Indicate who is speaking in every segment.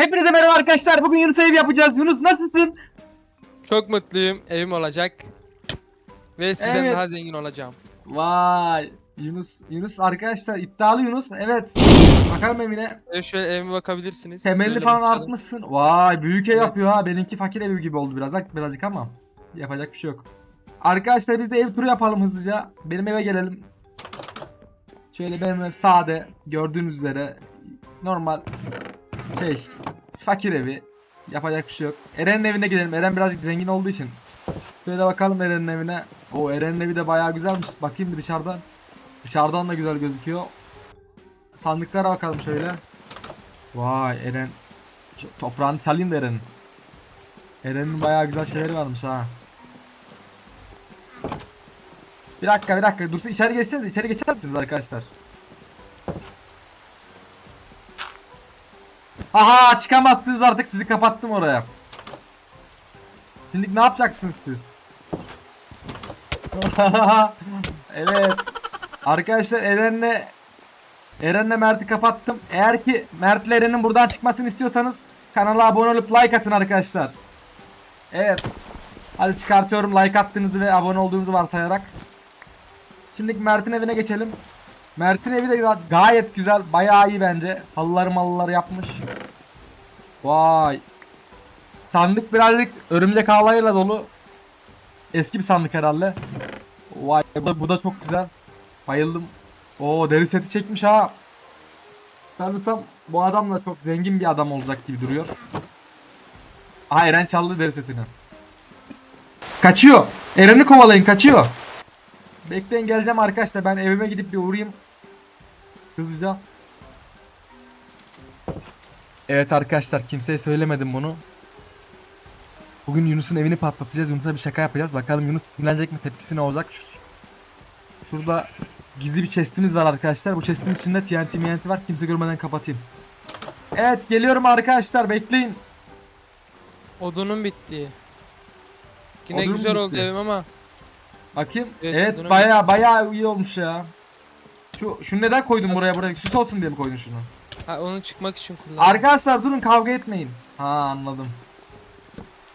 Speaker 1: Hepinize merhaba arkadaşlar. Bugün Yunus ev yapacağız. Yunus nasılsın?
Speaker 2: Çok mutluyum. Evim olacak. Ve sizden
Speaker 1: Evet.
Speaker 2: daha zengin olacağım.
Speaker 1: Vay. Yunus, Yunus arkadaşlar iddialı Yunus. Evet. Bakalım evine.
Speaker 2: Ev şöyle evime bakabilirsiniz.
Speaker 1: Temelli falan
Speaker 2: bakalım.
Speaker 1: artmışsın. Vay büyük ev
Speaker 2: Evet.
Speaker 1: yapıyor ha. Benimki fakir evi gibi oldu biraz. Birazcık ama. Yapacak bir şey yok. Arkadaşlar biz de ev turu yapalım hızlıca. Benim eve gelelim. Şöyle benim ev sade. Gördüğünüz üzere. Normal. Şey. Fakir evi. Yapacak bir şey yok. Eren'in evine gidelim. Eren birazcık zengin olduğu için. Şöyle bakalım Eren'in evine. O Eren'in evi de bayağı güzelmiş. Bakayım bir dışarıdan. Dışarıdan da güzel gözüküyor. Sandıklara bakalım şöyle. Vay Eren. Toprağını çalayım da Eren'in. Eren'in bayağı güzel şeyleri varmış ha. Bir dakika bir dakika. Dursun içeri geçseniz içeri geçer misiniz arkadaşlar? Aha çıkamazsınız artık sizi kapattım oraya. Şimdi ne yapacaksınız siz? evet. Arkadaşlar Eren'le Eren'le Mert'i kapattım. Eğer ki Mert'le Eren'in buradan çıkmasını istiyorsanız kanala abone olup like atın arkadaşlar. Evet. Hadi çıkartıyorum like attığınızı ve abone olduğunuzu varsayarak. Şimdi Mert'in evine geçelim. Mert'in evi de ga- gayet güzel. Bayağı iyi bence. Halılar mallılar yapmış. Vay. Sandık birazcık örümcek ağlarıyla dolu. Eski bir sandık herhalde. Vay bu da, bu da çok güzel. Bayıldım. Oo deri seti çekmiş ha. Sanırsam bu adam da çok zengin bir adam olacak gibi duruyor. Aha Eren çaldı deri setini. Kaçıyor. Eren'i kovalayın kaçıyor. Bekleyin geleceğim arkadaşlar ben evime gidip bir uğrayayım. Hızlıca. Evet arkadaşlar kimseye söylemedim bunu. Bugün Yunus'un evini patlatacağız. Yunus'a bir şaka yapacağız. Bakalım Yunus sinirlenecek mi? Tepkisi ne olacak? Şu- Şurada gizli bir chestimiz var arkadaşlar. Bu chestin içinde TNT MNT var. Kimse görmeden kapatayım. Evet geliyorum arkadaşlar. Bekleyin.
Speaker 2: Odunum bitti. Yine
Speaker 1: Odunum
Speaker 2: güzel oldu
Speaker 1: bitti.
Speaker 2: evim ama.
Speaker 1: Bakayım.
Speaker 2: Evet,
Speaker 1: Evet,
Speaker 2: odunum
Speaker 1: baya baya iyi olmuş ya. Şu şunu neden koydun buraya buraya? Süs olsun diye mi koydun şunu?
Speaker 2: Ha, onu çıkmak için kullandım.
Speaker 1: Arkadaşlar durun kavga etmeyin. Ha anladım.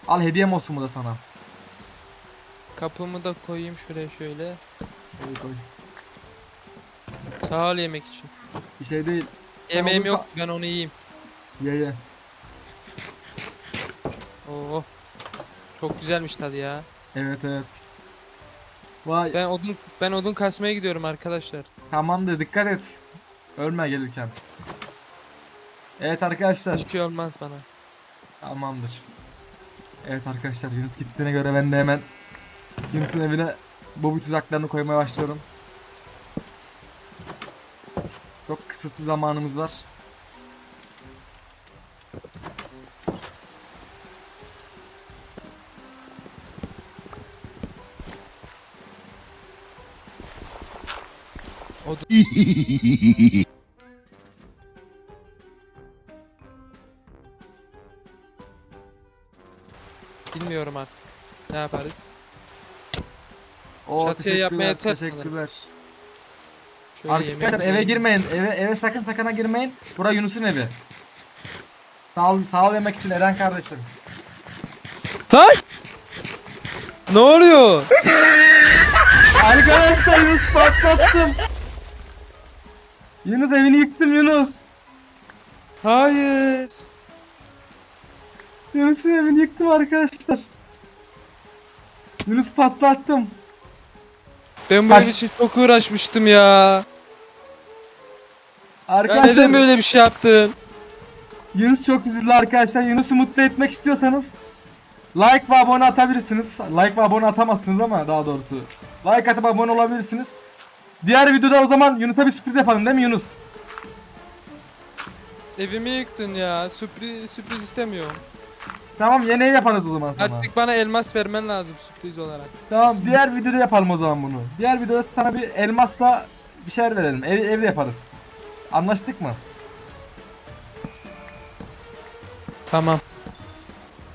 Speaker 1: Al hediyem olsun bu da sana.
Speaker 2: Kapımı da koyayım şuraya şöyle.
Speaker 1: Koy, koy.
Speaker 2: Sağ ol yemek için.
Speaker 1: Bir şey değil. Sen
Speaker 2: Yemeğim
Speaker 1: onu
Speaker 2: yok ben onu yiyeyim.
Speaker 1: Ye ye.
Speaker 2: Oo. Çok güzelmiş tadı ya.
Speaker 1: Evet evet. Vay
Speaker 2: Ben odun ben odun kasmaya gidiyorum arkadaşlar.
Speaker 1: tamamdır dikkat et. Ölme gelirken. Evet arkadaşlar.
Speaker 2: Hiçbir şey olmaz bana.
Speaker 1: Tamamdır. Evet arkadaşlar Yunus gittiğine göre ben de hemen Yunus'un evine bu tuzaklarını koymaya başlıyorum. Çok kısıtlı zamanımız var.
Speaker 2: Bilmiyorum artık. Ne yaparız?
Speaker 1: Oo
Speaker 2: Çatıya yapmaya
Speaker 1: teşekkürler teşekkürler.
Speaker 2: Şöyle
Speaker 1: Arkadaşlar eve girmeyin. Eve eve sakın sakana girmeyin. Bura Yunus'un evi. Sağ ol, sağ ol yemek için Eren kardeşim.
Speaker 2: Hay! Ne oluyor?
Speaker 1: Arkadaşlar Yunus patlattım. Yunus evini yıktım Yunus.
Speaker 2: Hayır.
Speaker 1: Yunus'un evini yıktım arkadaşlar. Yunus patlattım.
Speaker 2: Ben bu
Speaker 1: Kaç-
Speaker 2: ev için çok uğraşmıştım ya. Ya
Speaker 1: Arkadaşlar
Speaker 2: neden böyle bir şey yaptın?
Speaker 1: Yunus çok üzüldü arkadaşlar. Yunus'u mutlu etmek istiyorsanız like ve abone atabilirsiniz. Like ve abone atamazsınız ama daha doğrusu. Like atıp abone olabilirsiniz. Diğer videoda o zaman Yunus'a bir sürpriz yapalım değil mi Yunus?
Speaker 2: Evimi yıktın ya. Sürpriz sürpriz istemiyorum.
Speaker 1: Tamam yeni ev yaparız o zaman sana.
Speaker 2: Artık bana elmas vermen lazım sürpriz olarak.
Speaker 1: Tamam diğer videoda yapalım o zaman bunu. Diğer videoda sana bir elmasla bir şeyler verelim. Ev, evde yaparız. Anlaştık mı?
Speaker 2: Tamam.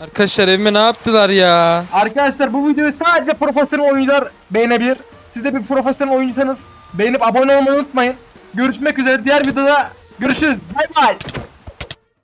Speaker 2: Arkadaşlar evime ne yaptılar ya?
Speaker 1: Arkadaşlar bu videoyu sadece profesyonel oyuncular beğenebilir. Siz de bir profesyonel oyuncusanız beğenip abone olmayı unutmayın. Görüşmek üzere diğer videoda görüşürüz. Bay bay.